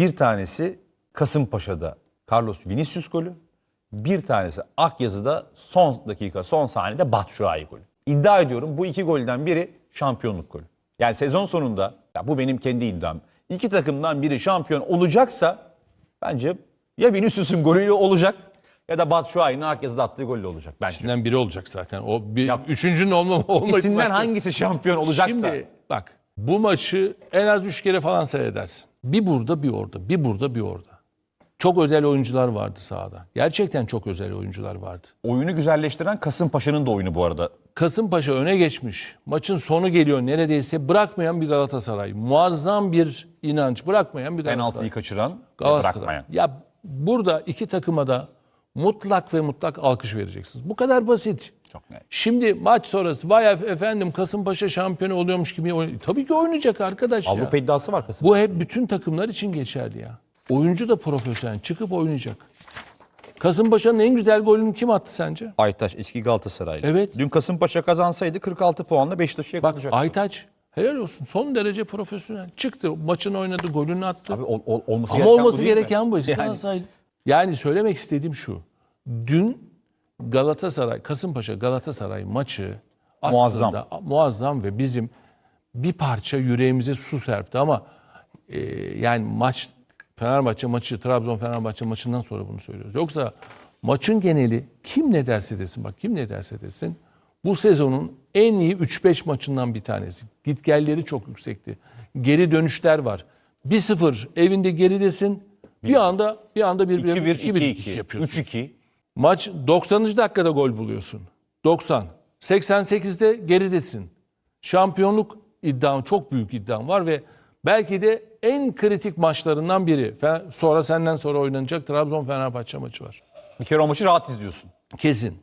Bir tanesi Kasımpaşa'da Carlos Vinicius golü. Bir tanesi Akyazı'da son dakika, son saniyede Batshuayi golü. İddia ediyorum bu iki golden biri şampiyonluk golü. Yani sezon sonunda, ya bu benim kendi iddiam. İki takımdan biri şampiyon olacaksa bence ya Vinicius'un golüyle olacak ya da Batshuayi'nin Akyazı'da attığı golle olacak bence. İkisinden biri olacak zaten. O bir Ya- üçüncünün olmama olma İkisinden hangisi şampiyon olacaksa. Şimdi bak bu maçı en az üç kere falan seyredersin. Bir burada bir orada, bir burada bir orada. Çok özel oyuncular vardı sahada. Gerçekten çok özel oyuncular vardı. Oyunu güzelleştiren Kasımpaşa'nın da oyunu bu arada. Kasımpaşa öne geçmiş. Maçın sonu geliyor neredeyse. Bırakmayan bir Galatasaray. Muazzam bir inanç. Bırakmayan bir Galatasaray. Penaltıyı kaçıran Galatasaray. bırakmayan. Ya burada iki takıma da mutlak ve mutlak alkış vereceksiniz. Bu kadar basit. Çok net. Şimdi maç sonrası vay efendim Kasımpaşa şampiyonu oluyormuş gibi oyn- Tabii ki oynayacak arkadaş ya. Avrupa iddiası var Kasımpaşa. Bu hep bütün takımlar için geçerli ya. Oyuncu da profesyonel çıkıp oynayacak. Kasımpaşa'nın en güzel golünü kim attı sence? Aytaç eski Galatasaraylı. Evet. Dün Kasımpaşa kazansaydı 46 puanla Beşiktaş'ı Bak yakalayacaktı. Aytaç helal olsun son derece profesyonel. Çıktı maçın oynadı golünü attı. Abi ol- ol- olması Ama gereken olması bu değil mi? gereken bu. Yani Yani, yani söylemek istediğim şu. Dün Galatasaray, Kasımpaşa Galatasaray maçı aslında Muazzam. muazzam ve bizim bir parça yüreğimize su serpti ama e, yani maç Fenerbahçe maçı, Trabzon Fenerbahçe maçından sonra bunu söylüyoruz. Yoksa maçın geneli kim ne derse desin bak kim ne derse desin bu sezonun en iyi 3-5 maçından bir tanesi. Gitgelleri çok yüksekti. Geri dönüşler var. 1-0 evinde geridesin. Bir anda bir anda bir 2-1, 2-1 2-2, yapıyorsun. 3-2. Maç 90. dakikada gol buluyorsun. 90. 88'de geridesin. Şampiyonluk iddiam çok büyük iddiam var ve belki de en kritik maçlarından biri. Sonra senden sonra oynanacak Trabzon Fenerbahçe maçı var. Bir kere o maçı rahat izliyorsun. Kesin.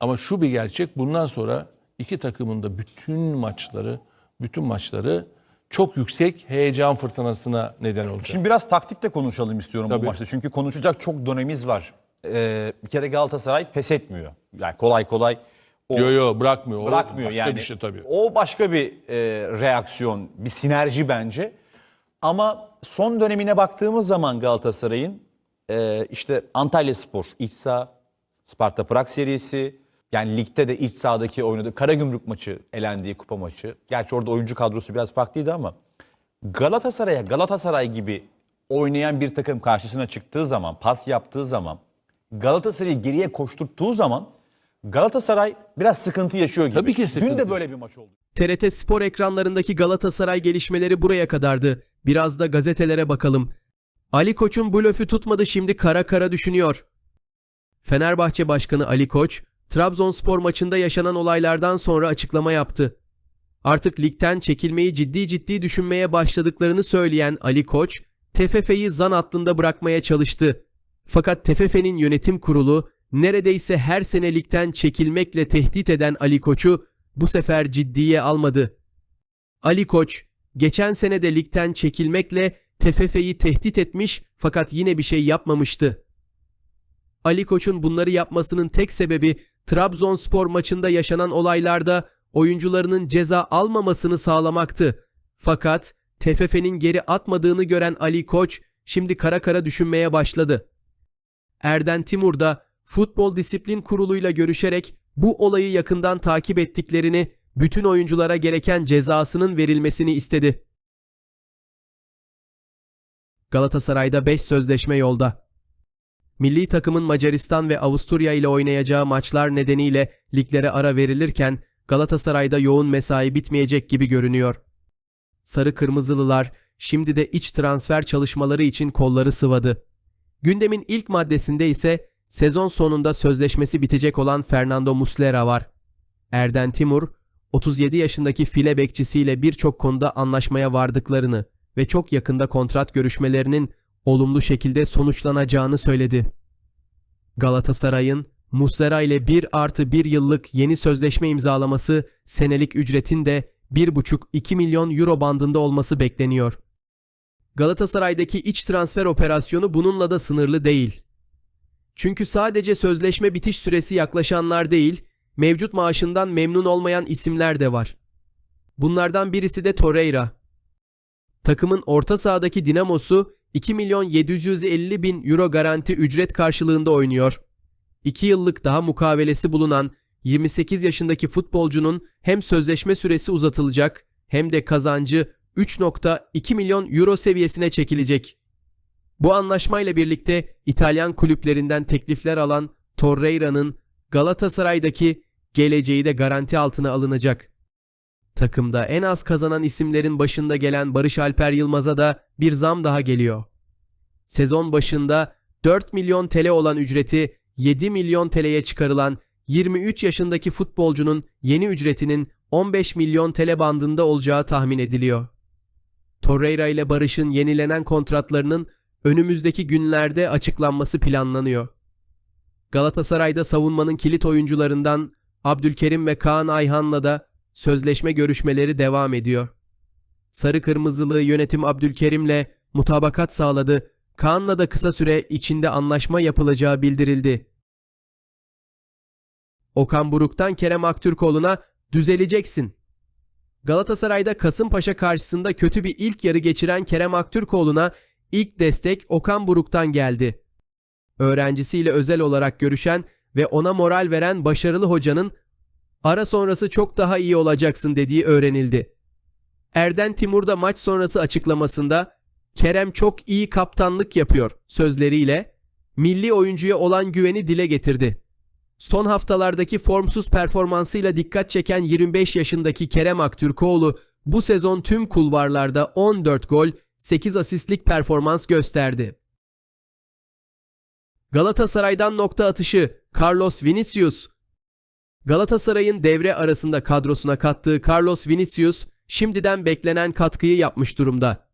Ama şu bir gerçek bundan sonra iki takımın da bütün maçları bütün maçları çok yüksek heyecan fırtınasına neden olacak. Şimdi biraz taktik de konuşalım istiyorum Tabii. bu maçta. Çünkü konuşacak çok dönemimiz var. Ee, bir kere Galatasaray pes etmiyor. Yani kolay kolay o Yo yo bırakmıyor. O bırakmıyor başka yani. bir şey tabii. O başka bir e, reaksiyon, bir sinerji bence. Ama son dönemine baktığımız zaman Galatasaray'ın e, işte Antalya Spor, iç saha, Sparta Prag serisi, yani ligde de iç sahadaki oynadığı Karagümrük maçı, elendiği kupa maçı. Gerçi orada oyuncu kadrosu biraz farklıydı ama Galatasaray'a Galatasaray gibi oynayan bir takım karşısına çıktığı zaman, pas yaptığı zaman, Galatasaray'ı geriye koşturttuğu zaman Galatasaray biraz sıkıntı yaşıyor gibi. Tabii ki Dün sıkıntı. de böyle bir maç oldu. TRT Spor ekranlarındaki Galatasaray gelişmeleri buraya kadardı. Biraz da gazetelere bakalım. Ali Koç'un blöfü tutmadı şimdi kara kara düşünüyor. Fenerbahçe Başkanı Ali Koç, Trabzonspor maçında yaşanan olaylardan sonra açıklama yaptı. Artık ligden çekilmeyi ciddi ciddi düşünmeye başladıklarını söyleyen Ali Koç, TFF'yi zan altında bırakmaya çalıştı. Fakat TFF'nin yönetim kurulu neredeyse her sene ligden çekilmekle tehdit eden Ali Koç'u bu sefer ciddiye almadı. Ali Koç, geçen sene de ligden çekilmekle TFF'yi tehdit etmiş fakat yine bir şey yapmamıştı. Ali Koç'un bunları yapmasının tek sebebi Trabzonspor maçında yaşanan olaylarda oyuncularının ceza almamasını sağlamaktı. Fakat TFF'nin geri atmadığını gören Ali Koç şimdi kara kara düşünmeye başladı. Erden Timur da Futbol Disiplin Kurulu'yla görüşerek bu olayı yakından takip ettiklerini, bütün oyunculara gereken cezasının verilmesini istedi. Galatasaray'da 5 sözleşme yolda. Milli takımın Macaristan ve Avusturya ile oynayacağı maçlar nedeniyle liglere ara verilirken Galatasaray'da yoğun mesai bitmeyecek gibi görünüyor. Sarı Kırmızılılar şimdi de iç transfer çalışmaları için kolları sıvadı. Gündemin ilk maddesinde ise sezon sonunda sözleşmesi bitecek olan Fernando Muslera var. Erden Timur, 37 yaşındaki file bekçisiyle birçok konuda anlaşmaya vardıklarını ve çok yakında kontrat görüşmelerinin olumlu şekilde sonuçlanacağını söyledi. Galatasaray'ın Muslera ile 1 artı 1 yıllık yeni sözleşme imzalaması senelik ücretin de 1,5-2 milyon euro bandında olması bekleniyor. Galatasaray'daki iç transfer operasyonu bununla da sınırlı değil. Çünkü sadece sözleşme bitiş süresi yaklaşanlar değil, mevcut maaşından memnun olmayan isimler de var. Bunlardan birisi de Torreira. Takımın orta sahadaki dinamosu 2 milyon 750 bin euro garanti ücret karşılığında oynuyor. 2 yıllık daha mukavelesi bulunan 28 yaşındaki futbolcunun hem sözleşme süresi uzatılacak hem de kazancı 3.2 milyon euro seviyesine çekilecek. Bu anlaşmayla birlikte İtalyan kulüplerinden teklifler alan Torreira'nın Galatasaray'daki geleceği de garanti altına alınacak. Takımda en az kazanan isimlerin başında gelen Barış Alper Yılmaz'a da bir zam daha geliyor. Sezon başında 4 milyon TL olan ücreti 7 milyon TL'ye çıkarılan 23 yaşındaki futbolcunun yeni ücretinin 15 milyon TL bandında olacağı tahmin ediliyor. Torreira ile Barış'ın yenilenen kontratlarının önümüzdeki günlerde açıklanması planlanıyor. Galatasaray'da savunmanın kilit oyuncularından Abdülkerim ve Kaan Ayhan'la da sözleşme görüşmeleri devam ediyor. Sarı Kırmızılı yönetim Abdülkerim'le mutabakat sağladı. Kaan'la da kısa süre içinde anlaşma yapılacağı bildirildi. Okan Buruk'tan Kerem Aktürkoğlu'na düzeleceksin. Galatasaray'da Kasımpaşa karşısında kötü bir ilk yarı geçiren Kerem Aktürkoğlu'na ilk destek Okan Buruk'tan geldi. Öğrencisiyle özel olarak görüşen ve ona moral veren başarılı hocanın ara sonrası çok daha iyi olacaksın dediği öğrenildi. Erden Timur da maç sonrası açıklamasında Kerem çok iyi kaptanlık yapıyor sözleriyle milli oyuncuya olan güveni dile getirdi. Son haftalardaki formsuz performansıyla dikkat çeken 25 yaşındaki Kerem Aktürkoğlu bu sezon tüm kulvarlarda 14 gol, 8 asistlik performans gösterdi. Galatasaray'dan nokta atışı Carlos Vinicius Galatasaray'ın devre arasında kadrosuna kattığı Carlos Vinicius şimdiden beklenen katkıyı yapmış durumda.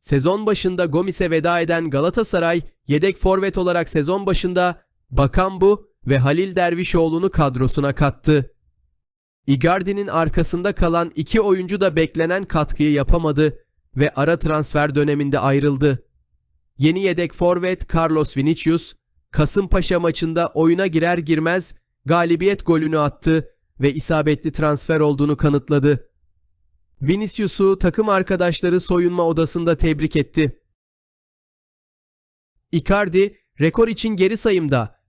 Sezon başında Gomis'e veda eden Galatasaray yedek forvet olarak sezon başında Bakambu ve Halil Dervişoğlu'nu kadrosuna kattı. Icardi'nin arkasında kalan iki oyuncu da beklenen katkıyı yapamadı ve ara transfer döneminde ayrıldı. Yeni yedek forvet Carlos Vinicius, Kasımpaşa maçında oyuna girer girmez galibiyet golünü attı ve isabetli transfer olduğunu kanıtladı. Vinicius'u takım arkadaşları soyunma odasında tebrik etti. Icardi rekor için geri sayımda.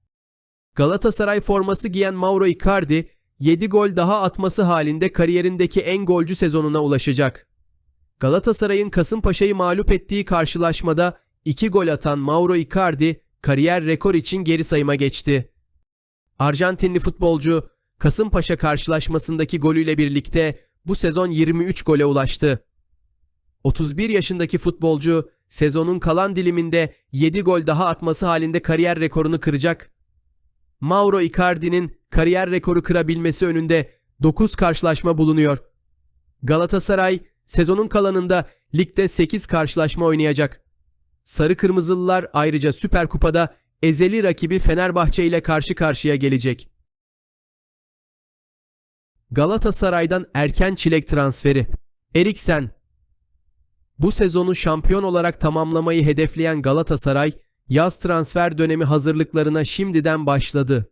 Galatasaray forması giyen Mauro Icardi 7 gol daha atması halinde kariyerindeki en golcü sezonuna ulaşacak. Galatasaray'ın Kasımpaşa'yı mağlup ettiği karşılaşmada 2 gol atan Mauro Icardi kariyer rekor için geri sayıma geçti. Arjantinli futbolcu Kasımpaşa karşılaşmasındaki golüyle birlikte bu sezon 23 gole ulaştı. 31 yaşındaki futbolcu sezonun kalan diliminde 7 gol daha atması halinde kariyer rekorunu kıracak. Mauro Icardi'nin kariyer rekoru kırabilmesi önünde 9 karşılaşma bulunuyor. Galatasaray sezonun kalanında ligde 8 karşılaşma oynayacak. Sarı Kırmızılılar ayrıca Süper Kupa'da ezeli rakibi Fenerbahçe ile karşı karşıya gelecek. Galatasaray'dan erken çilek transferi. Eriksen Bu sezonu şampiyon olarak tamamlamayı hedefleyen Galatasaray, yaz transfer dönemi hazırlıklarına şimdiden başladı.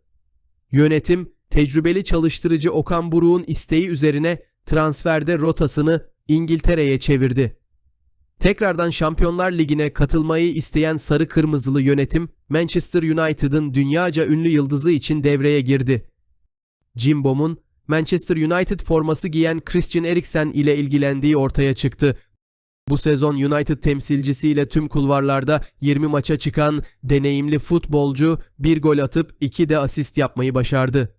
Yönetim, tecrübeli çalıştırıcı Okan Buruk'un isteği üzerine transferde rotasını İngiltere'ye çevirdi. Tekrardan Şampiyonlar Ligi'ne katılmayı isteyen sarı kırmızılı yönetim Manchester United'ın dünyaca ünlü yıldızı için devreye girdi. Jimbom'un Manchester United forması giyen Christian Eriksen ile ilgilendiği ortaya çıktı. Bu sezon United temsilcisiyle tüm kulvarlarda 20 maça çıkan deneyimli futbolcu bir gol atıp 2 de asist yapmayı başardı.